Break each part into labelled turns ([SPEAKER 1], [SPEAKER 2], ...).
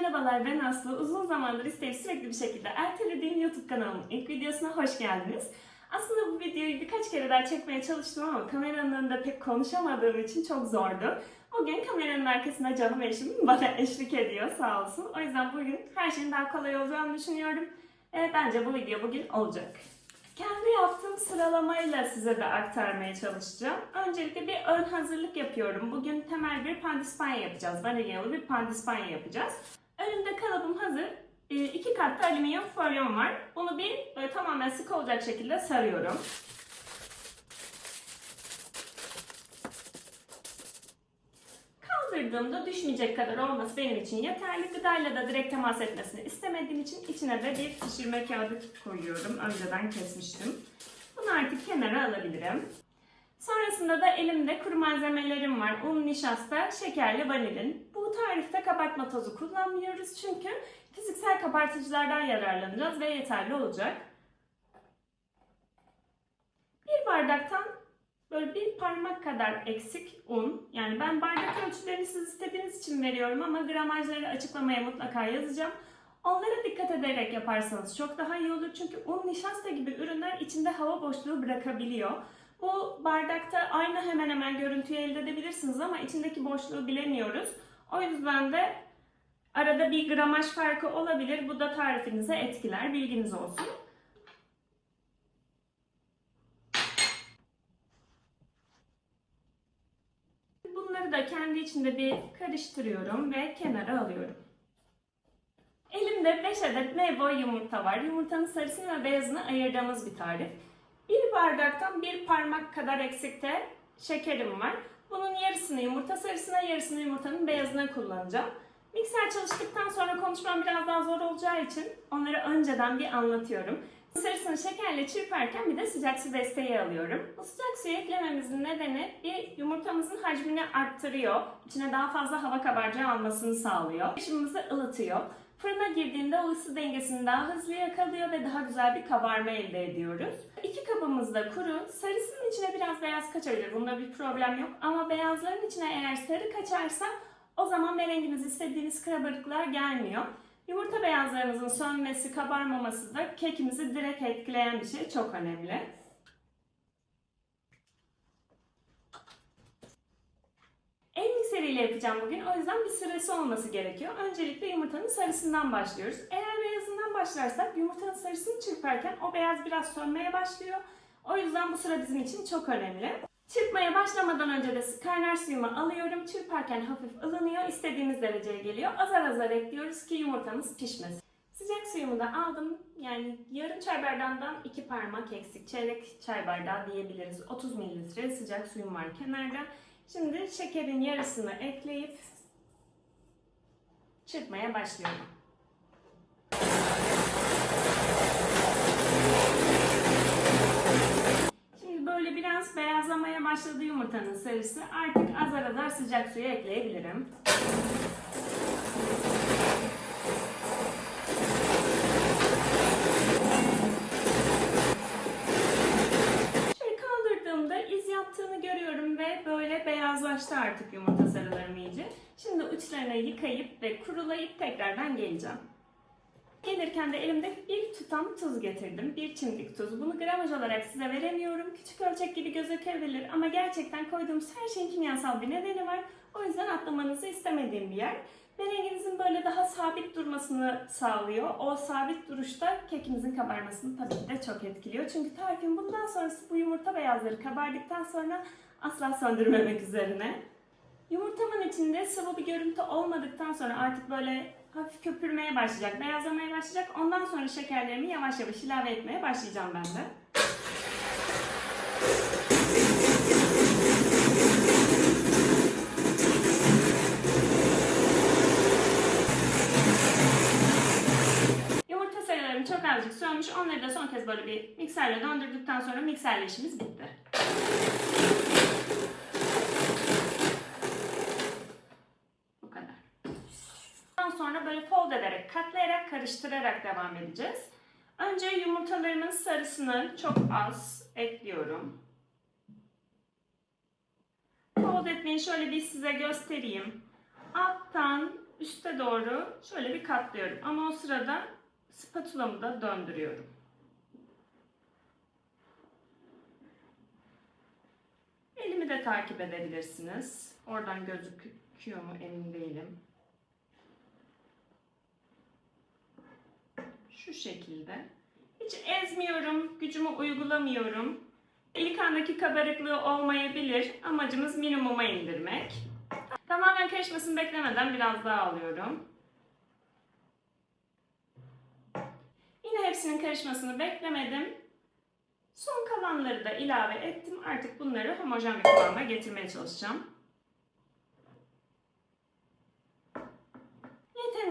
[SPEAKER 1] merhabalar ben Aslı. Uzun zamandır isteyip sürekli bir şekilde ertelediğim YouTube kanalımın ilk videosuna hoş geldiniz. Aslında bu videoyu birkaç kere daha çekmeye çalıştım ama kameranın önünde pek konuşamadığım için çok zordu. Bugün kameranın arkasında canım eşim bana eşlik ediyor sağ olsun. O yüzden bugün her şeyin daha kolay olacağını düşünüyorum. E, bence bu video bugün olacak. Kendi yaptığım sıralamayla size de aktarmaya çalışacağım. Öncelikle bir ön hazırlık yapıyorum. Bugün temel bir pandispanya yapacağız. Vanilyalı bir pandispanya yapacağız. Önümde kalıbım hazır. E, iki katlı alüminyum folyom var. Bunu bir böyle tamamen sık olacak şekilde sarıyorum. Kaldırdığımda düşmeyecek kadar olması benim için yeterli. Gıdayla da direkt temas etmesini istemediğim için içine de bir pişirme kağıdı koyuyorum. Önceden kesmiştim. Bunu artık kenara alabilirim. Sonrasında da elimde kuru malzemelerim var. Un, nişasta, şekerli vanilin. Tarifte kabartma tozu kullanmıyoruz çünkü fiziksel kabartıcılardan yararlanacağız ve yeterli olacak. Bir bardaktan böyle bir parmak kadar eksik un. Yani ben bardak ölçülerini siz istediğiniz için veriyorum ama gramajları açıklamaya mutlaka yazacağım. Onlara dikkat ederek yaparsanız çok daha iyi olur. Çünkü un, nişasta gibi ürünler içinde hava boşluğu bırakabiliyor. Bu bardakta aynı hemen hemen görüntüyü elde edebilirsiniz ama içindeki boşluğu bilemiyoruz. O yüzden de arada bir gramaj farkı olabilir. Bu da tarifinize etkiler. Bilginiz olsun. Bunları da kendi içinde bir karıştırıyorum ve kenara alıyorum. Elimde 5 adet meyve yumurta var. Yumurtanın sarısını ve beyazını ayırdığımız bir tarif. Bir bardaktan bir parmak kadar eksikte şekerim var. Bunun yarısını yumurta sarısına, yarısını yumurtanın beyazına kullanacağım. Mikser çalıştıktan sonra konuşmam biraz daha zor olacağı için onları önceden bir anlatıyorum. Sarısını şekerle çırparken bir de sıcak su desteği alıyorum. Bu sıcak suyu eklememizin nedeni bir yumurtamızın hacmini arttırıyor. İçine daha fazla hava kabarcığı almasını sağlıyor. Işığımızı ılıtıyor. Fırına girdiğinde o ısı dengesini daha hızlı yakalıyor ve daha güzel bir kabarma elde ediyoruz. İki kabımız da kuru. Sarısının içine biraz beyaz kaçabilir. Bunda bir problem yok. Ama beyazların içine eğer sarı kaçarsa o zaman merengimiz istediğiniz kabarıklar gelmiyor. Yumurta beyazlarımızın sönmesi, kabarmaması da kekimizi direkt etkileyen bir şey. Çok önemli. El mikseriyle yapacağım bugün. O yüzden bir sırası olması gerekiyor. Öncelikle yumurtanın sarısından başlıyoruz. Eğer beyazından başlarsak yumurtanın sarısını çırparken o beyaz biraz sönmeye başlıyor. O yüzden bu sıra bizim için çok önemli. Çırpmaya başlamadan önce de kaynar suyumu alıyorum. Çırparken hafif ılınıyor. İstediğimiz dereceye geliyor. Azar azar ekliyoruz ki yumurtamız pişmesin. Sıcak suyumu da aldım. Yani yarım çay bardağından iki parmak eksik. Çeyrek çay bardağı diyebiliriz. 30 mililitre sıcak suyum var kenarda. Şimdi şekerin yarısını ekleyip çırpmaya başlıyorum. Şimdi böyle biraz beyazlamaya başladı yumurtanın sarısı. Artık azar azar sıcak suya ekleyebilirim. Şöyle kaldırdığımda iz yaptığını görüyorum ve böyle beyazlaştı artık yumurta sarılarım iyice. Şimdi uçlarını yıkayıp ve kurulayıp tekrardan geleceğim. Gelirken de elimde bir tutam tuz getirdim. Bir çimdik tuz. Bunu gramaj olarak size veremiyorum. Küçük ölçek gibi gözükebilir ama gerçekten koyduğumuz her şeyin kimyasal bir nedeni var. O yüzden atlamanızı istemediğim bir yer. Merenginizin böyle daha sabit durmasını sağlıyor. O sabit duruşta kekimizin kabarmasını tabii ki de çok etkiliyor. Çünkü tarifim bundan sonrası bu yumurta beyazları kabardıktan sonra asla söndürmemek üzerine. Yumurtamın içinde sıvı bir görüntü olmadıktan sonra artık böyle hafif köpürmeye başlayacak, beyazlamaya başlayacak. Ondan sonra şekerlerimi yavaş yavaş ilave etmeye başlayacağım ben de. Yumurta sarılarım çok azıcık sönmüş. Onları da son kez böyle bir mikserle döndürdükten sonra mikserle işimiz bitti. Bu kadar. Böyle fold ederek, katlayarak, karıştırarak devam edeceğiz. Önce yumurtalarımın sarısını çok az ekliyorum. Fold etmeyi şöyle bir size göstereyim. Alttan üste doğru şöyle bir katlıyorum. Ama o sırada spatulamı da döndürüyorum. Elimi de takip edebilirsiniz. Oradan gözüküyor mu emin değilim. Şu şekilde. Hiç ezmiyorum, gücümü uygulamıyorum. İlk andaki kabarıklığı olmayabilir. Amacımız minimuma indirmek. Tamamen karışmasını beklemeden biraz daha alıyorum. Yine hepsinin karışmasını beklemedim. Son kalanları da ilave ettim. Artık bunları homojen bir kıvama getirmeye çalışacağım.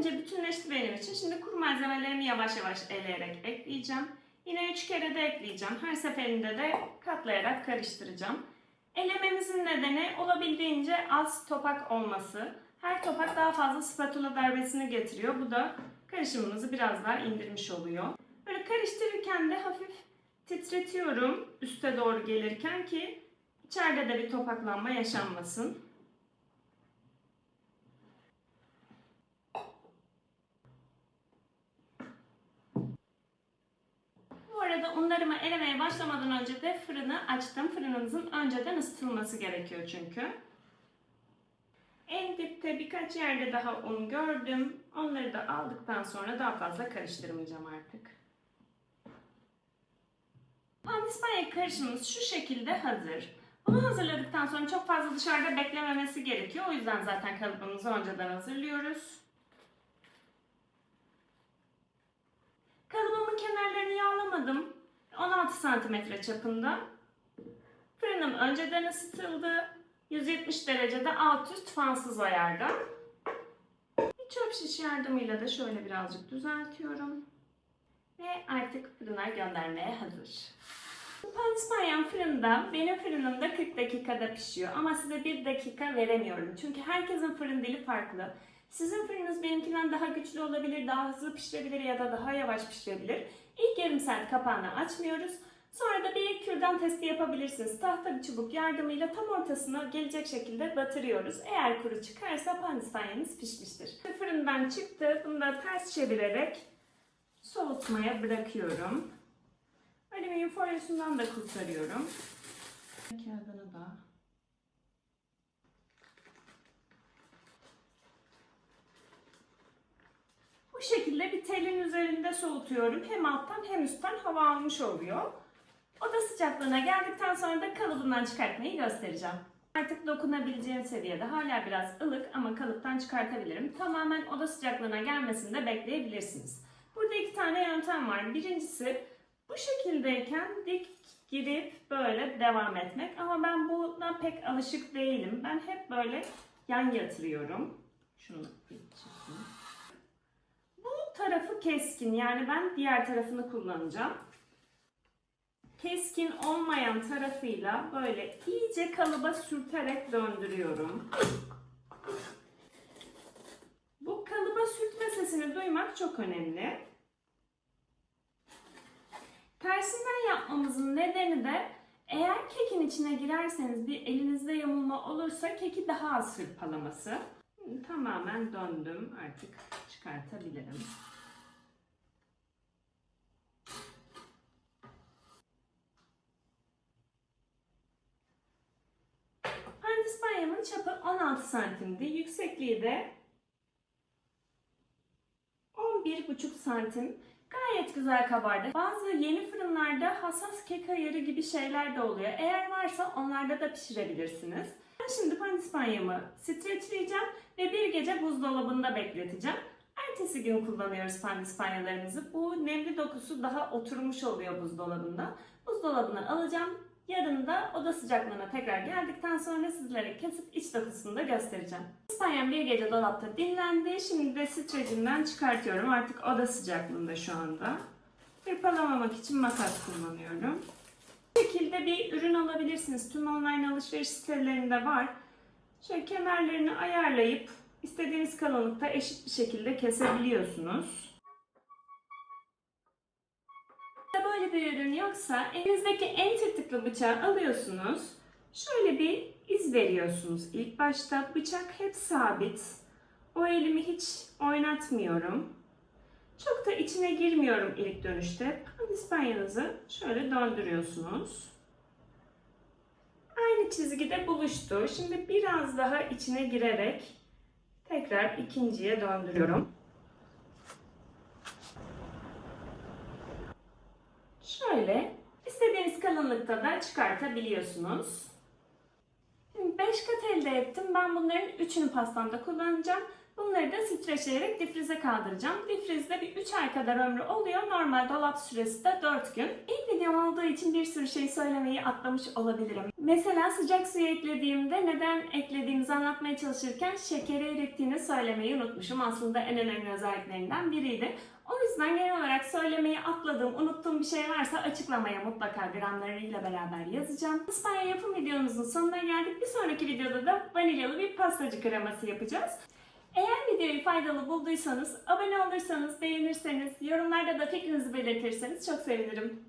[SPEAKER 1] Yeterince bütünleşti benim için. Şimdi kuru malzemelerimi yavaş yavaş eleyerek ekleyeceğim. Yine üç kere de ekleyeceğim. Her seferinde de katlayarak karıştıracağım. Elememizin nedeni olabildiğince az topak olması. Her topak daha fazla spatula darbesini getiriyor. Bu da karışımımızı biraz daha indirmiş oluyor. Böyle karıştırırken de hafif titretiyorum üste doğru gelirken ki içeride de bir topaklanma yaşanmasın. Bu arada unlarımı elemeye başlamadan önce de fırını açtım. Fırınımızın önceden ısıtılması gerekiyor çünkü. En dipte birkaç yerde daha un gördüm. Onları da aldıktan sonra daha fazla karıştırmayacağım artık. Pandispanya karışımımız şu şekilde hazır. Bunu hazırladıktan sonra çok fazla dışarıda beklememesi gerekiyor. O yüzden zaten kalıbımızı önceden hazırlıyoruz. 16 santimetre çapında. Fırınım önceden ısıtıldı. 170 derecede alt üst fansız ayarda. Bir çöp şiş yardımıyla da şöyle birazcık düzeltiyorum. Ve artık fırına göndermeye hazır. Pandispanyam fırında, benim fırınımda 40 dakikada pişiyor. Ama size 1 dakika veremiyorum. Çünkü herkesin fırın dili farklı. Sizin fırınınız benimkinden daha güçlü olabilir, daha hızlı pişirebilir ya da daha yavaş pişirebilir. İlk yarım saat kapağını açmıyoruz. Sonra da bir kürdan testi yapabilirsiniz. Tahta bir çubuk yardımıyla tam ortasına gelecek şekilde batırıyoruz. Eğer kuru çıkarsa pandispanyamız pişmiştir. Fırından çıktı. Bunu da ters çevirerek soğutmaya bırakıyorum. Alüminyum folyosundan da kurtarıyorum. Kağıdını da Bu şekilde bir telin üzerinde soğutuyorum. Hem alttan hem üstten hava almış oluyor. Oda sıcaklığına geldikten sonra da kalıbından çıkartmayı göstereceğim. Artık dokunabileceğim seviyede hala biraz ılık ama kalıptan çıkartabilirim. Tamamen oda sıcaklığına gelmesini de bekleyebilirsiniz. Burada iki tane yöntem var. Birincisi bu şekildeyken dik girip böyle devam etmek. Ama ben buna pek alışık değilim. Ben hep böyle yan yatırıyorum. Şunu. Bu tarafı keskin yani ben diğer tarafını kullanacağım. Keskin olmayan tarafıyla böyle iyice kalıba sürterek döndürüyorum. Bu kalıba sürtme sesini duymak çok önemli. Tersinden yapmamızın nedeni de eğer kekin içine girerseniz bir elinizde yamulma olursa keki daha az hırpalaması. Tamamen döndüm. Artık çıkartabilirim. 16 santimdi. Yüksekliği de 11,5 santim. Gayet güzel kabardı. Bazı yeni fırınlarda hassas kek ayarı gibi şeyler de oluyor. Eğer varsa onlarda da pişirebilirsiniz. Ben şimdi pandispanyamı streçleyeceğim ve bir gece buzdolabında bekleteceğim. Ertesi gün kullanıyoruz pandispanyalarımızı. Bu nemli dokusu daha oturmuş oluyor buzdolabında. Buzdolabına alacağım. Yarın da oda sıcaklığına tekrar geldikten sonra sizlere kesip iç dokusunu da göstereceğim. İspanyam bir gece dolapta dinlendi. Şimdi de streçinden çıkartıyorum. Artık oda sıcaklığında şu anda. Hırpalamamak için makas kullanıyorum. Bu şekilde bir ürün alabilirsiniz. Tüm online alışveriş sitelerinde var. Şöyle kenarlarını ayarlayıp istediğiniz kalınlıkta eşit bir şekilde kesebiliyorsunuz. Böyle bir ürün yoksa elinizdeki en tırtıklı bıçağı alıyorsunuz. Şöyle bir iz veriyorsunuz ilk başta. Bıçak hep sabit. O elimi hiç oynatmıyorum. Çok da içine girmiyorum ilk dönüşte. Pandispanyanızı şöyle döndürüyorsunuz. Aynı çizgide buluştu. Şimdi biraz daha içine girerek tekrar ikinciye döndürüyorum. Şöyle istediğiniz kalınlıkta da çıkartabiliyorsunuz. Şimdi 5 kat elde ettim. Ben bunların 3'ünü pastamda kullanacağım. Bunları da streçleyerek difrize kaldıracağım. Difrizde bir 3 ay kadar ömrü oluyor. Normal dolap süresi de 4 gün. İlk videom olduğu için bir sürü şey söylemeyi atlamış olabilirim. Mesela sıcak suyu eklediğimde neden eklediğimizi anlatmaya çalışırken şekeri erittiğini söylemeyi unutmuşum. Aslında en önemli özelliklerinden biriydi. O yüzden genel olarak söylemeyi atladığım, unuttuğum bir şey varsa açıklamaya mutlaka gramlarıyla beraber yazacağım. İspanya yapım videomuzun sonuna geldik. Bir sonraki videoda da vanilyalı bir pastacı kreması yapacağız. Eğer videoyu faydalı bulduysanız, abone olursanız, beğenirseniz, yorumlarda da fikrinizi belirtirseniz çok sevinirim.